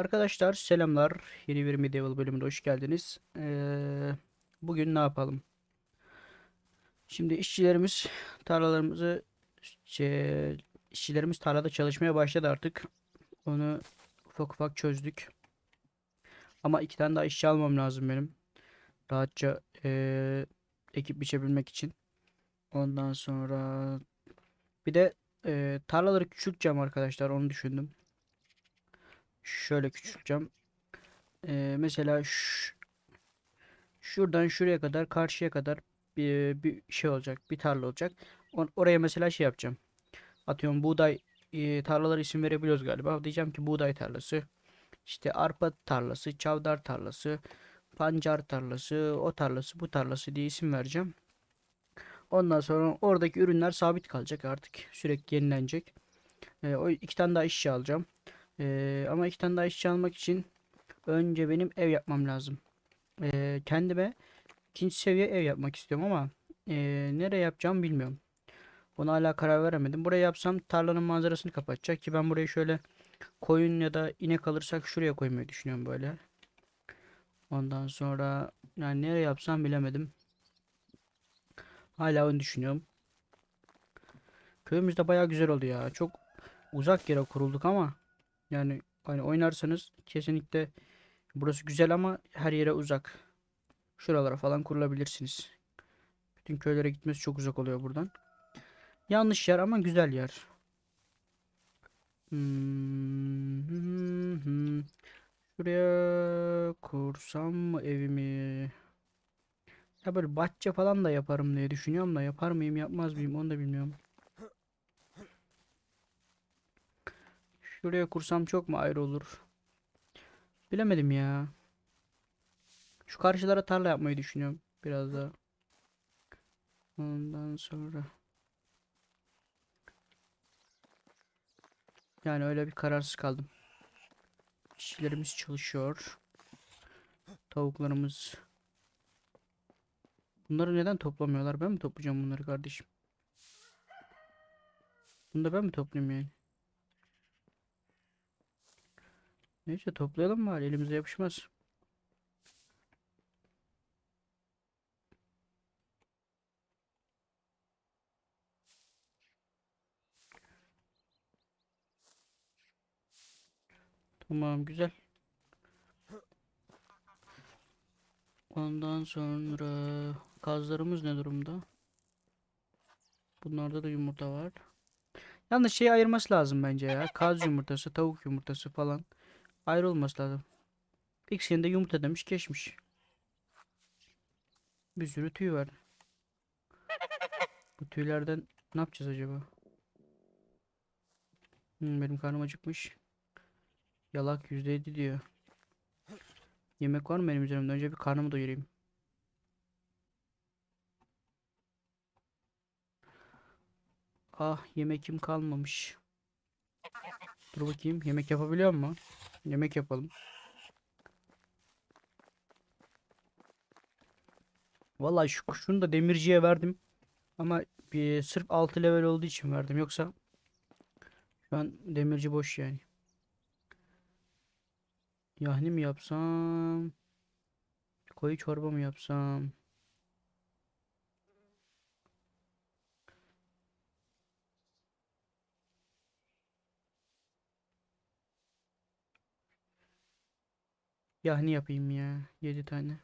Arkadaşlar selamlar. Yeni bir Medieval bölümüne hoş geldiniz. Ee, bugün ne yapalım? Şimdi işçilerimiz tarlalarımızı şey, işçilerimiz tarlada çalışmaya başladı artık. Onu ufak ufak çözdük. Ama iki tane daha işçi almam lazım benim. Rahatça ee, ekip biçebilmek için. Ondan sonra bir de ee, tarlaları küçülteceğim arkadaşlar. Onu düşündüm. Şöyle küçülteceğim. Ee, mesela şuradan şuraya kadar karşıya kadar bir, bir şey olacak. Bir tarla olacak. Oraya mesela şey yapacağım. Atıyorum buğday e, tarlaları isim verebiliyoruz galiba. Diyeceğim ki buğday tarlası. işte arpa tarlası, çavdar tarlası, pancar tarlası, o tarlası, bu tarlası diye isim vereceğim. Ondan sonra oradaki ürünler sabit kalacak artık. Sürekli yenilenecek. Ee, o iki tane daha işçi alacağım. Ee, ama iki tane daha işçi almak için önce benim ev yapmam lazım. Ee, kendime ikinci seviye ev yapmak istiyorum ama ee, nereye yapacağım bilmiyorum. Ona hala karar veremedim. Buraya yapsam tarlanın manzarasını kapatacak ki ben burayı şöyle koyun ya da inek alırsak şuraya koymayı düşünüyorum böyle. Ondan sonra yani nereye yapsam bilemedim. Hala onu düşünüyorum. Köyümüz de baya güzel oldu ya. Çok uzak yere kurulduk ama yani hani oynarsanız kesinlikle burası güzel ama her yere uzak. Şuralara falan kurulabilirsiniz. Bütün köylere gitmesi çok uzak oluyor buradan. Yanlış yer ama güzel yer. Hmm. Şuraya kursam mı evimi? Ya böyle bahçe falan da yaparım diye düşünüyorum da yapar mıyım yapmaz mıyım onu da bilmiyorum. Şuraya kursam çok mu ayrı olur? Bilemedim ya. Şu karşılara tarla yapmayı düşünüyorum biraz daha. Ondan sonra. Yani öyle bir kararsız kaldım. İşçilerimiz çalışıyor. Tavuklarımız. Bunları neden toplamıyorlar? Ben mi toplayacağım bunları kardeşim? Bunu da ben mi toplayayım yani? Neyse toplayalım bari elimize yapışmaz. Tamam güzel. Ondan sonra kazlarımız ne durumda? Bunlarda da yumurta var. Yalnız şey ayırması lazım bence ya. Kaz yumurtası, tavuk yumurtası falan. Ayrı olması lazım. İkisinde yumurta demiş geçmiş. Bir sürü tüy var. Bu tüylerden ne yapacağız acaba? Hmm, benim karnım acıkmış. Yalak %7 diyor. Yemek var mı benim üzerimde? Önce bir karnımı doyurayım. Ah yemekim kalmamış. Dur bakayım yemek yapabiliyor mu? Yemek yapalım. Vallahi şu şunu da demirciye verdim. Ama bir sırf 6 level olduğu için verdim. Yoksa şu an demirci boş yani. Yahni mi yapsam? Koyu çorba mı yapsam? Yahni yapayım ya. 7 tane.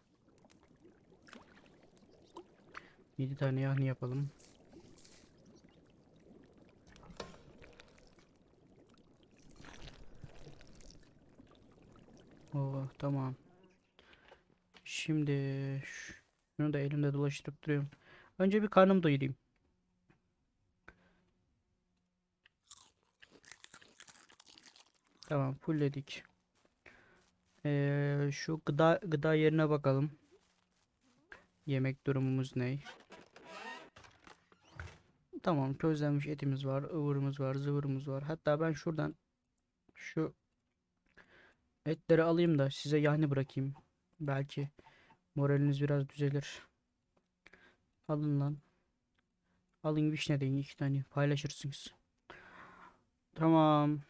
7 tane yahni yapalım. Oh tamam. Şimdi şunu da elimde dolaştırıp duruyorum. Önce bir karnımı doyurayım. Tamam fullledik. Ee, şu gıda gıda yerine bakalım. Yemek durumumuz ne? Tamam közlenmiş etimiz var, ıvırımız var, zıvırımız var. Hatta ben şuradan şu etleri alayım da size yahni bırakayım. Belki moraliniz biraz düzelir. Alın lan. Alın vişne deyin iki tane paylaşırsınız. Tamam.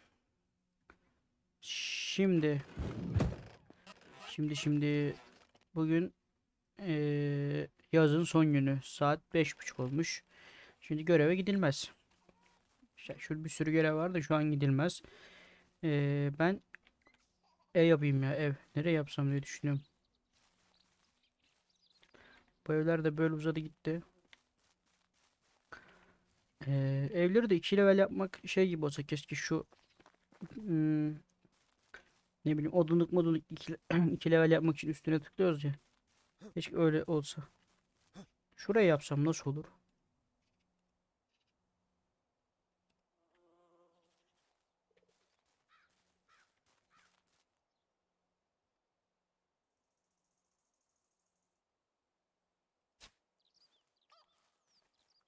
Şimdi şimdi şimdi bugün eee, yazın son günü saat beş buçuk olmuş. Şimdi göreve gidilmez. İşte şurada bir sürü görev var da şu an gidilmez. Eee, ben ev yapayım ya ev. Nereye yapsam diye düşünüyorum. Bu evler de böyle uzadı gitti. Eee, evleri de 2 level yapmak şey gibi olsa keşke şu hmm, ne bileyim odunluk modunluk 2 2 level yapmak için üstüne tıklıyoruz ya. Keşke öyle olsa. Şuraya yapsam nasıl olur?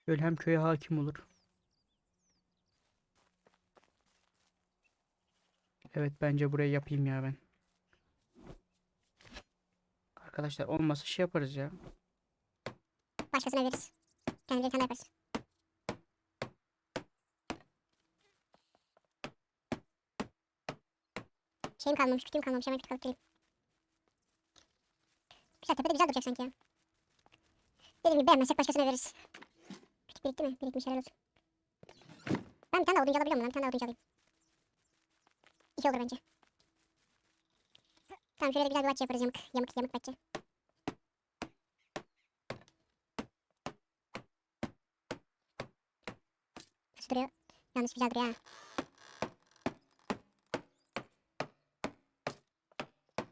Böyle hem köye hakim olur. Evet bence burayı yapayım ya ben. Arkadaşlar olmazsa şey yaparız ya. Başkasına veririz. Kendimize bir tane yaparız. Şeyim kalmamış, kütüğüm kalmamış. Hemen kütük alıp geleyim. Güzel, tepede güzel duracak sanki ya. Dediğim gibi beğenmezsek başkasına veririz. Kütük birikti mi? Birikmiş helal olsun. Ben bir tane daha oduncu alabiliyor muyum? Bir tane daha oduncu alayım. İki olur bence. Tamam şöyle de güzel bir bahçe yaparız yamık. Yamık yamık bahçe. Nasıl duruyor? Yalnız güzel duruyor ha.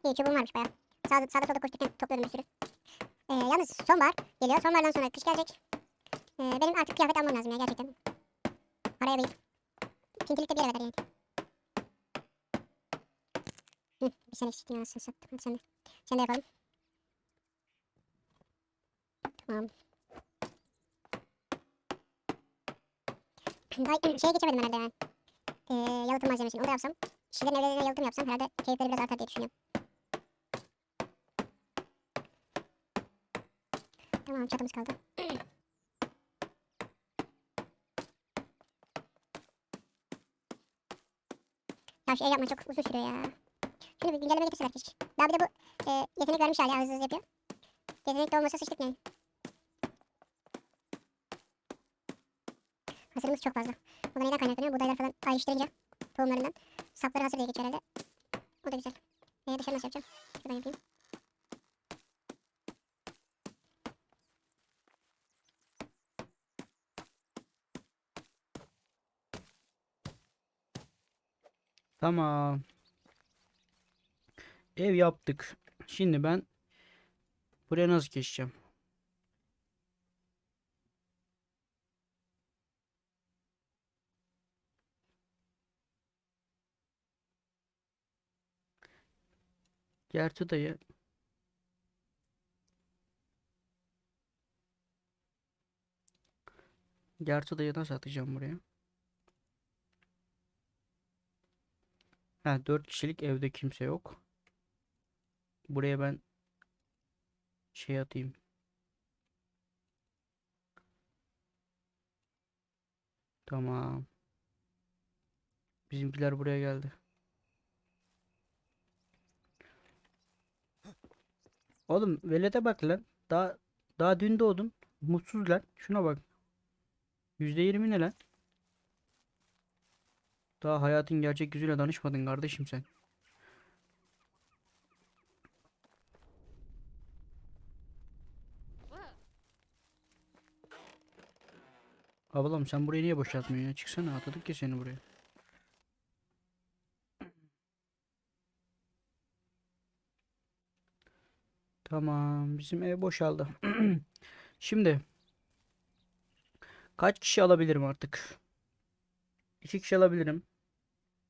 İyi çubuğum varmış bayağı. Sağda, sağda solda koşturken topluyordum bir sürü. Ee, yalnız sonbahar geliyor. Sonbahardan sonra kış gelecek. Ee, benim artık kıyafet almam lazım ya gerçekten. Paraya bayıp. Pintilikte bir yere kadar yani. Bir sene eksiktin anasını sattım. Hadi sen de. Sen de yapalım. Tamam. Daha şeye geçemedim herhalde ben. Ee, yalıtım malzemesini. Onu da yapsam. Kişilerin evlerine yalıtım yapsam herhalde keyifleri biraz artar diye düşünüyorum. Tamam çatımız kaldı. ya şu ev yapmak çok uzun sürüyor ya. Şunu bir güncelleme getirseler keşke. Daha bir de bu e, yetenek vermiş hala hızlı hızlı yapıyor. Yetenek de olmasa sıçtık yani. Hasırımız çok fazla. O da neyden kaynaklanıyor? Buğdaylar falan ayrıştırınca tohumlarından sapları hasır diye geçiyor herhalde. O da güzel. Ee, dışarı nasıl yapacağım? Şuradan yapayım. Tamam. Ev yaptık. Şimdi ben buraya nasıl geçeceğim? Gerçi dayı Gerçi dayı nasıl atacağım buraya? Ha 4 kişilik evde kimse yok. Buraya ben şey atayım. Tamam. Bizimkiler buraya geldi. Oğlum velete bak lan. Daha daha dün doğdun. Mutsuz lan. Şuna bak. %20 ne lan? Daha hayatın gerçek yüzüyle danışmadın kardeşim sen. Ablam sen burayı niye boşaltmıyorsun ya? Çıksana atadık ya seni buraya. Tamam bizim ev boşaldı. Şimdi kaç kişi alabilirim artık? İki kişi alabilirim.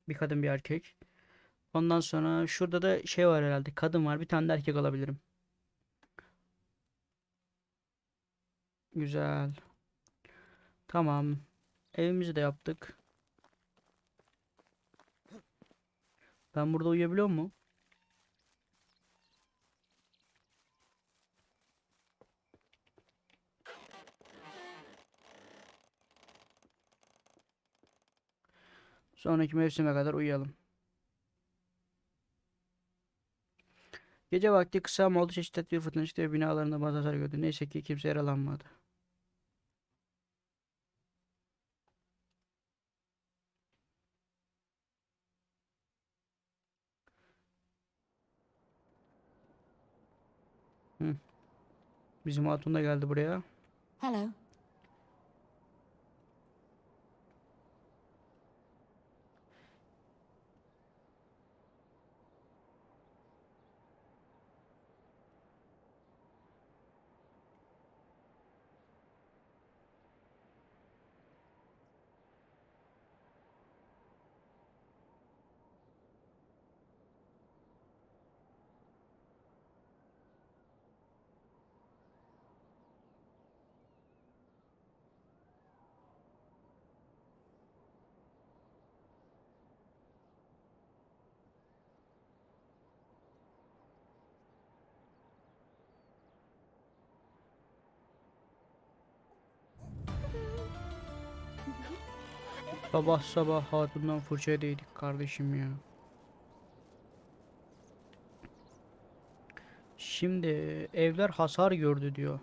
Bir kadın bir erkek. Ondan sonra şurada da şey var herhalde. Kadın var. Bir tane de erkek alabilirim. Güzel. Tamam. Evimizi de yaptık. Ben burada uyuyabiliyor mu? Sonraki mevsime kadar uyuyalım. Gece vakti kısa ama oldu çeşitli bir fırtına çıktı ve binalarında bazı hasar gördü. Neyse ki kimse yaralanmadı. Hı. Bizim hatun da geldi buraya. Hello. Sabah sabah hatundan fırça yedik kardeşim ya. Şimdi evler hasar gördü diyor.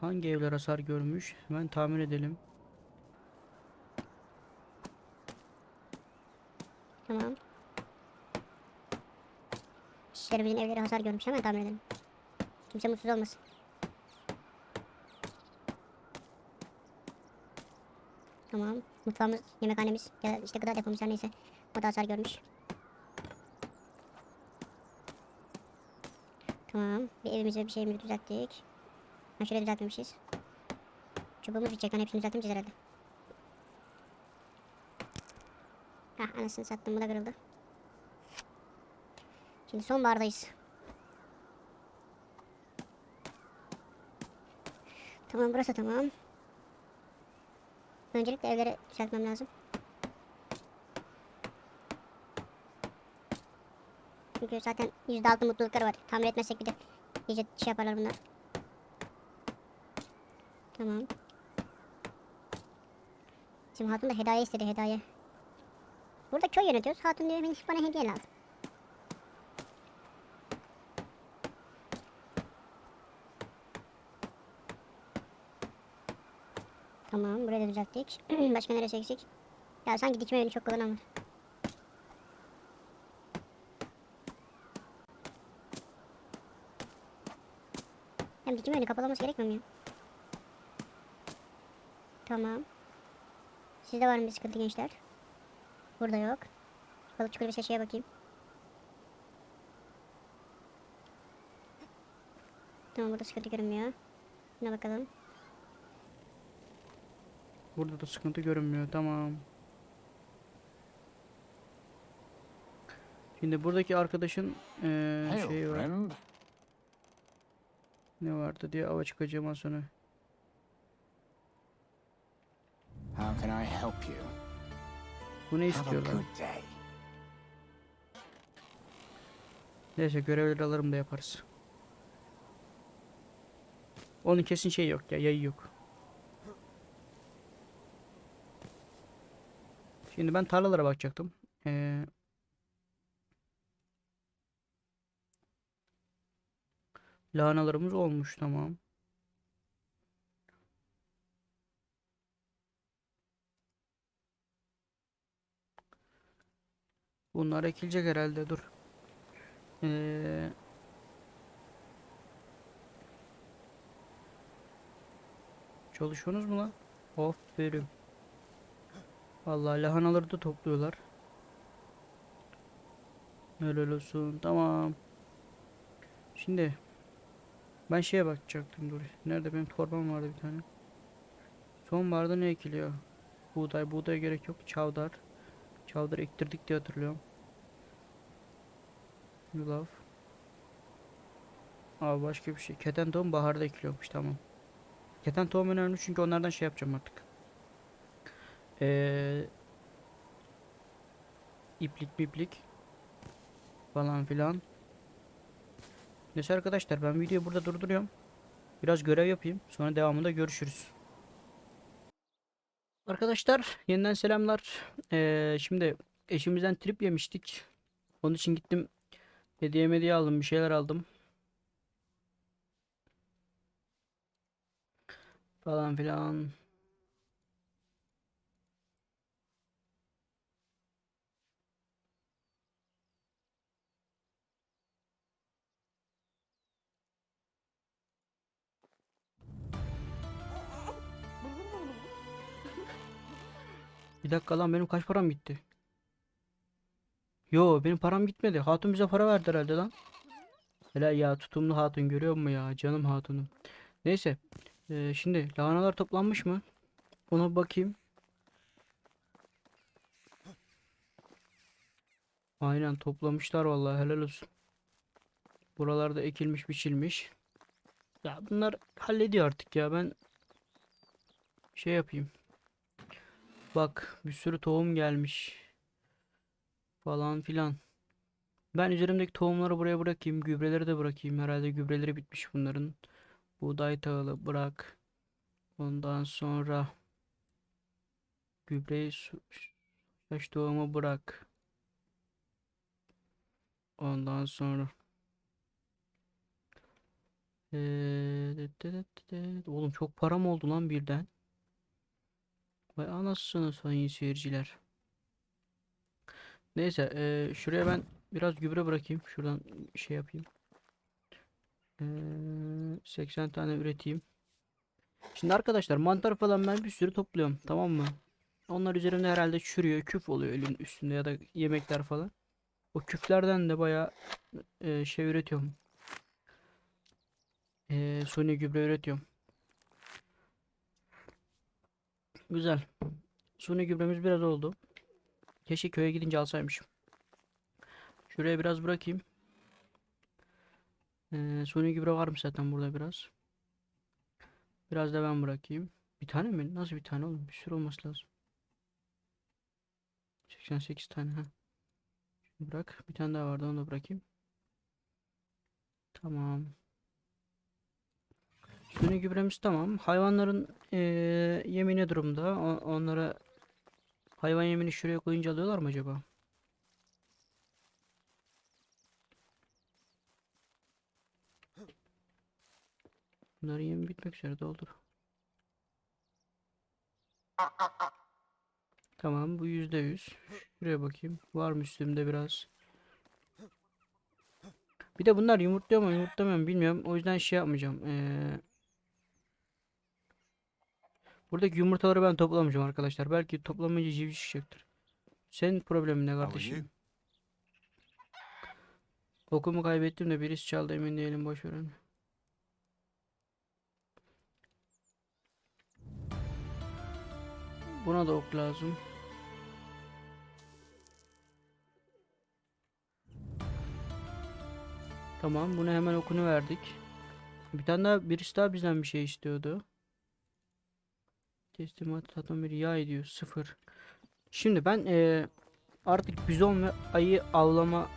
Hangi evler hasar görmüş? Hemen tahmin edelim. Tamam. Şerif'in evleri hasar görmüş hemen tahmin edelim. Kimse mutsuz olmasın. Tamam. Mutfağımız, yemekhanemiz ya da işte gıda depomuz her neyse. O da hasar görmüş. Tamam. Bir evimizi bir şeyimizi düzelttik. Ha şöyle düzeltmemişiz. Çubuğumuz bitecek. Hepsini düzeltmişiz herhalde. Hah anasını sattım bu da kırıldı. Şimdi sonbahardayız. Tamam burası tamam. Öncelikle evleri düzeltmem lazım. Çünkü zaten %6 mutlulukları var. Tamir etmezsek bir de iyice şey yaparlar bunlar. Tamam. Şimdi hatun da hediye istedi hediye. Burada köy yönetiyoruz. Hatun diyor "Benim- bana hediye lazım. Tamam burayı da düzelttik. Başka neresi eksik? Ya sanki dikme yönü çok kullanan var. Hem dikme yönü kapalı olması gerekmiyor mu ya? Tamam. Sizde var mı bir sıkıntı gençler? Burada yok. Balıkçı kulübesi şeye bakayım. Tamam burada sıkıntı görünmüyor. Buna bakalım. Burada da sıkıntı görünmüyor. Tamam. Şimdi buradaki arkadaşın eee Hail, şeyi var. friend. Ne vardı diye ava çıkacağım sonra. How can I help you? Bu ne istiyorlar? Neyse görevleri alırım da yaparız. Onun kesin şey yok ya yayı yok. Şimdi ben tarlalara bakacaktım. Ee, lahanalarımız olmuş tamam. Bunlar ekilecek herhalde dur. Ee, çalışıyorsunuz mu lan? Aferin. Vallahi lahanaları da topluyorlar. Helal olsun. Tamam. Şimdi ben şeye bakacaktım dur. Nerede benim torbam vardı bir tane. Sonbaharda ne ekiliyor? Buğday. Buğdaya gerek yok. Çavdar. Çavdar ektirdik diye hatırlıyorum. Yulaf. Abi başka bir şey. Keten tohum baharda ekiliyormuş tamam. Keten tohum önemli çünkü onlardan şey yapacağım artık. Ee, iplik biplik falan filan. Neyse arkadaşlar ben videoyu burada durduruyorum. Biraz görev yapayım. Sonra devamında görüşürüz. Arkadaşlar yeniden selamlar. Ee, şimdi eşimizden trip yemiştik. Onun için gittim Hediye mediye aldım. Bir şeyler aldım. Falan filan. Bir dakika lan benim kaç param gitti? Yo benim param gitmedi. Hatun bize para verdi herhalde lan. Helal ya tutumlu hatun görüyor musun ya canım hatunum. Neyse. Ee, şimdi lahanalar toplanmış mı? Ona bakayım. Aynen toplamışlar vallahi helal olsun. Buralarda ekilmiş biçilmiş. Ya bunlar hallediyor artık ya ben şey yapayım. Bak bir sürü tohum gelmiş. Falan filan. Ben üzerimdeki tohumları buraya bırakayım. Gübreleri de bırakayım. Herhalde gübreleri bitmiş bunların. Buğday tahılı bırak. Ondan sonra gübreyi yaş tohumu bırak. Ondan sonra Ee, dıt dıt dıt dıt. Oğlum çok param oldu lan birden. Vay anasını sayın seyirciler. Neyse eee, şuraya ben biraz gübre bırakayım. Şuradan şey yapayım. Eee, 80 tane üreteyim. Şimdi arkadaşlar mantar falan ben bir sürü topluyorum. Tamam mı? Onlar üzerimde herhalde çürüyor. Küf oluyor elin üstünde ya da yemekler falan. O küflerden de bayağı eee, şey üretiyorum. Eee suni gübre üretiyorum. Güzel. Suni gübremiz biraz oldu. Keşke köye gidince alsaymışım. Şuraya biraz bırakayım. Ee, suni gübre varmış zaten burada biraz. Biraz da ben bırakayım. Bir tane mi? Nasıl bir tane oğlum? Bir sürü olması lazım. 88 tane ha. Bırak. Bir tane daha vardı onu da bırakayım. Tamam. Suni gübremiz tamam. Hayvanların eee yemi durumda? O- onlara hayvan yemini şuraya koyunca alıyorlar mı acaba? Bunların yemi bitmek üzere doldur. Tamam bu yüzde yüz. Şuraya bakayım. Var mı üstümde biraz? Bir de bunlar yumurtluyor mu yumurtlamıyor mu bilmiyorum. O yüzden şey yapmayacağım. Ee, buradaki yumurtaları ben toplamayacağım arkadaşlar. Belki toplamayınca civciv çıkacaktır. Senin problemin ne kardeşim? Okumu kaybettim de birisi çaldı emin değilim boş verin. Buna da ok lazım. Tamam, buna hemen okunu verdik. Bir tane daha birisi daha bizden bir şey istiyordu. Teslimat bir yağ ediyor sıfır. Şimdi ben eee, artık bizon ve ayı avlama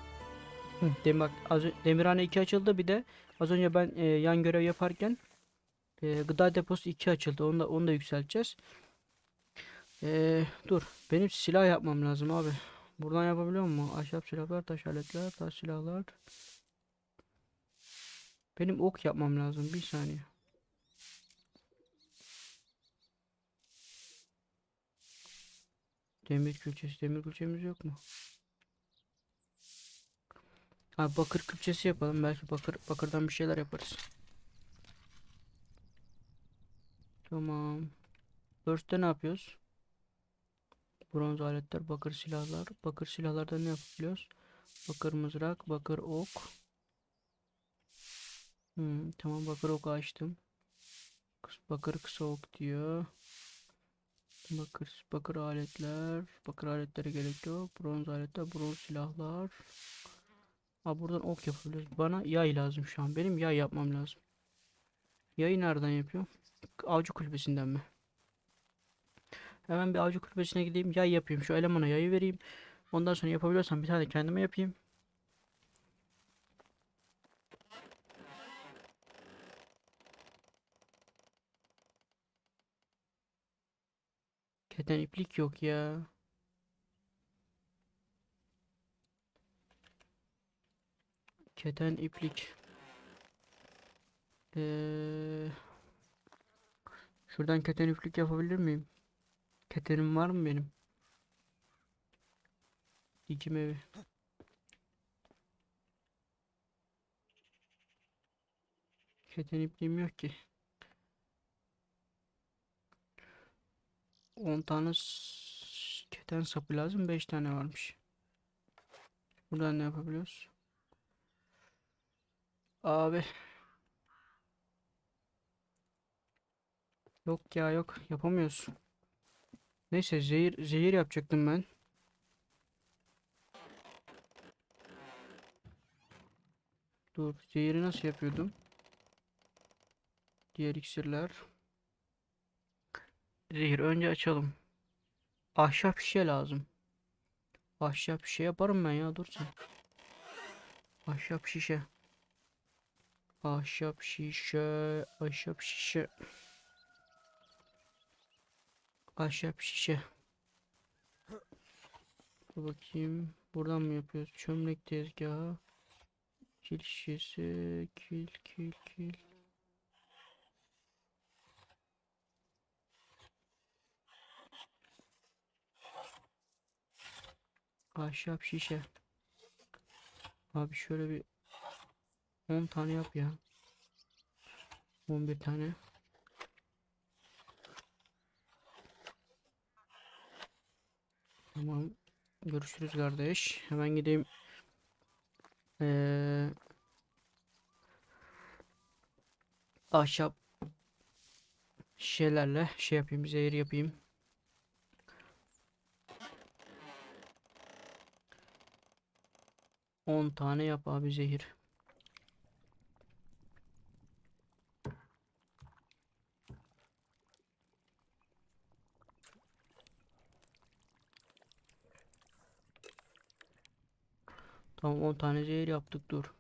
Hı, dem bak az Demirhane 2 açıldı bir de az önce ben eee, yan görev yaparken eee, gıda deposu 2 açıldı. Onu da onu da yükselteceğiz. Eee, dur. Benim silah yapmam lazım abi. Buradan yapabiliyor mu? Ahşap silahlar, taş aletler, taş silahlar. Benim ok yapmam lazım. Bir saniye. Demir külçesi. Demir külçemiz yok mu? Ha bakır külçesi yapalım. Belki bakır bakırdan bir şeyler yaparız. Tamam. First'te ne yapıyoruz? Bronz aletler, bakır silahlar. Bakır silahlardan ne yapabiliyoruz? Bakır mızrak, bakır ok. Hmm, tamam bakır ok açtım. Bakır kısa ok diyor. Bakır bakır aletler, bakır aletlere gerek yok. Bronz aletler, bronz silahlar. Aa buradan ok yapabiliyoruz. Bana yay lazım şu an. Benim yay yapmam lazım. Yayı nereden yapıyorum? Avcı kulübesinden mi? Hemen bir avcı kulübesine gideyim. Yay yapayım. Şu elemana yayı vereyim. Ondan sonra yapabiliyorsam bir tane kendime yapayım. Keten iplik yok ya. Keten iplik. Ee, şuradan keten iplik yapabilir miyim? Ketenim var mı benim? Dikim evi. Keten ipliğim yok ki. 10 tane keten sapı lazım. 5 tane varmış. Buradan ne yapabiliyoruz? Abi. Yok ya yok. Yapamıyoruz. Neyse zehir, zehir yapacaktım ben. Dur. Zehiri nasıl yapıyordum? Diğer iksirler. Zehir önce açalım. Ahşap şişe lazım. Ahşap şişe yaparım ben ya dur sen. Ahşap şişe. Ahşap şişe. Ahşap şişe. Ahşap şişe. Dur bakayım. Buradan mı yapıyoruz? Çömlek tezgahı. Kil şişesi. Kil kil kil. Ahşap şişe. Abi şöyle bir 10 tane yap ya. 11 tane. Tamam. Görüşürüz kardeş. Hemen gideyim. Ee, ahşap şişelerle şey yapayım. Zehir yapayım. On tane yap abi zehir. Tamam 10 tane zehir yaptık dur.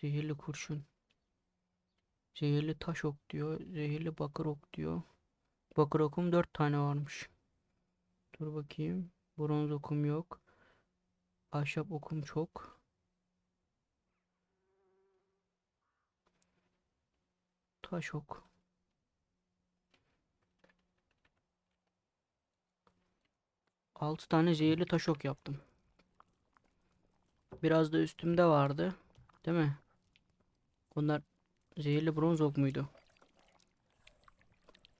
Zehirli kurşun. Zehirli taş ok diyor. Zehirli bakır ok diyor. Bakır okum 4 tane varmış. Dur bakayım. Bronz okum yok. Ahşap okum çok. Taş ok. Altı tane zehirli taş ok yaptım. Biraz da üstümde vardı. Değil mi? Bunlar zehirli bronz ok muydu?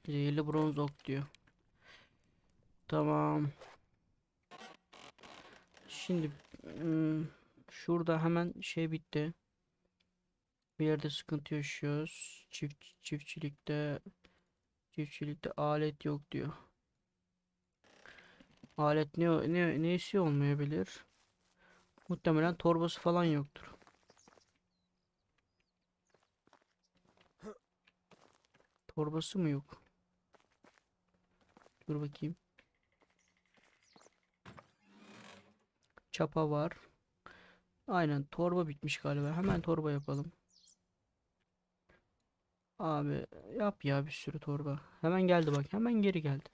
Zehirli bronz ok diyor. Tamam. Şimdi şurada hemen şey bitti. Bir yerde sıkıntı yaşıyoruz. Çift çiftçilikte çiftçilikte alet yok diyor. Alet ne ne neyse olmayabilir. Muhtemelen torbası falan yoktur. Torbası mı yok? Dur bakayım. Çapa var. Aynen torba bitmiş galiba. Hemen torba yapalım. Abi yap ya bir sürü torba. Hemen geldi bak. Hemen geri geldi.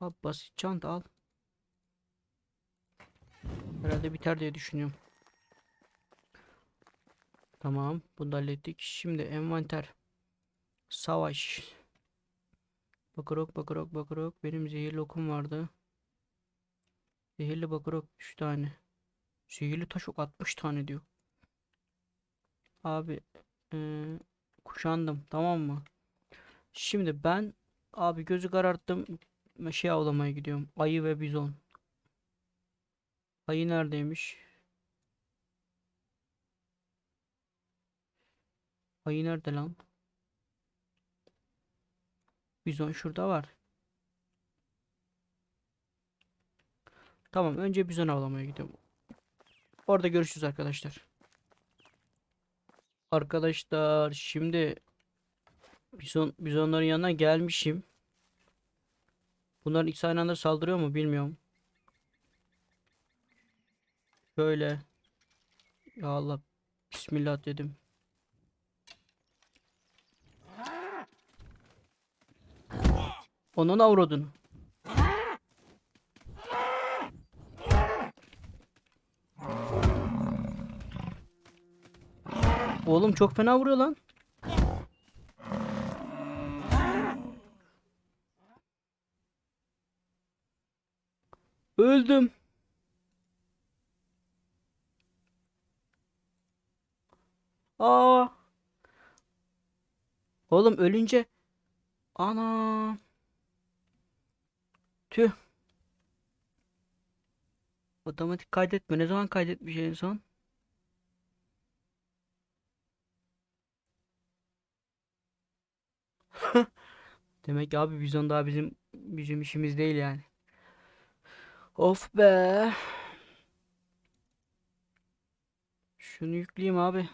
Abi basit çanta al. Herhalde biter diye düşünüyorum. Tamam, bunu da hallettik. Şimdi envanter. Savaş. Bakarok, bakarok, bakarok. Benim zehirli okum vardı. Zehirli bakarok 3 tane. Zehirli taş ok 60 tane diyor. Abi eee, kuşandım tamam mı? Şimdi ben abi gözü kararttım. Şey avlamaya gidiyorum. Ayı ve bizon. Ayı neredeymiş? Ayı nerede lan? Bizon şurada var. Tamam önce bizon avlamaya gidiyorum. Orada görüşürüz arkadaşlar. Arkadaşlar şimdi bizon bizonların yanına gelmişim. Bunların ikisi aynı anda saldırıyor mu bilmiyorum. Şöyle. Ya Allah. Bismillah dedim. Onun avradını. Oğlum çok fena vuruyor lan. Öldüm. Aa. Oğlum ölünce ana tüh. Otomatik kaydetme. Ne zaman kaydetmiş en son? Demek ki abi bizon daha bizim bizim işimiz değil yani. Of be. Şunu yükleyeyim abi.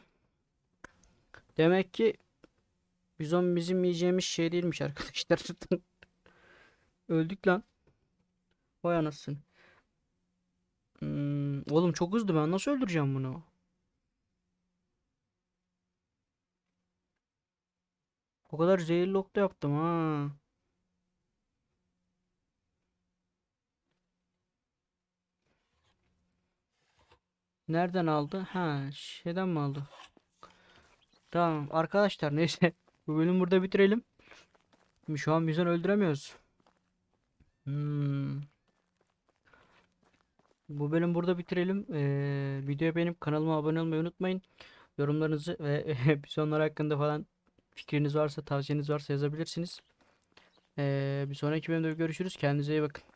Demek ki Bizon bizim yiyeceğimiz şey değilmiş arkadaşlar. Öldük lan. Vay anasını. Hmm, oğlum çok hızlı ben nasıl öldüreceğim bunu? O kadar zehirli okta yaptım ha. Nereden aldı? Ha, şeyden mi aldı? Tamam arkadaşlar neyse bu bölümü burada bitirelim. Şu an bizden öldüremiyoruz. Hmm. Bu bölüm burada bitirelim. Ee, videoyu beğenip kanalıma abone olmayı unutmayın. Yorumlarınızı ve bizonlar hakkında falan fikriniz varsa, tavsiyeniz varsa yazabilirsiniz. Ee, bir sonraki bölümde görüşürüz. Kendinize iyi bakın.